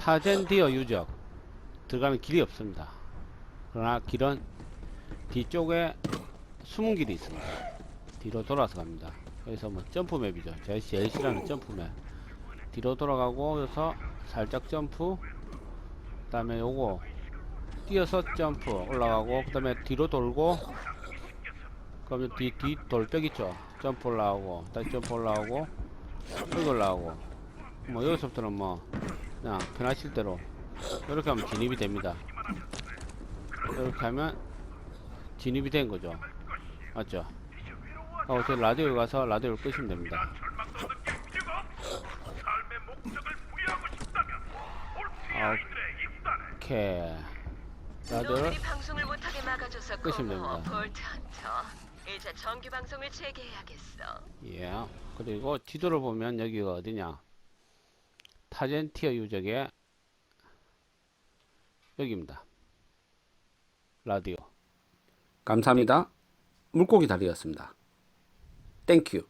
타젠디어 유적 들어가는 길이 없습니다. 그러나 길은 뒤쪽에 숨은 길이 있습니다. 뒤로 돌아서 갑니다. 그래서 뭐 점프맵이죠. 제일 싫어하는 점프맵. 뒤로 돌아가고 여기서 살짝 점프 그 다음에 요거 뛰어서 점프 올라가고 그 다음에 뒤로 돌고 그러면 뒤, 뒤 돌벽 있죠 점프 올라오고 다시 점프 올라오고 여기 올라오고 뭐 여기서부터는 뭐 그냥 편하실 대로 이렇게 하면 진입이 됩니다 이렇게 하면 진입이 된 거죠 맞죠 하고 저 라디오에 가서 라디오를 끄시면 됩니다 오케이 라디오를 끄시면 됩니다. 이제 정규 방송을 재개해야겠어. 예. 그리고 지도를 보면 여기가 어디냐? 타젠티어 유적의 여기입니다. 라디오. 감사합니다. 물고기 다리였습니다. 땡큐.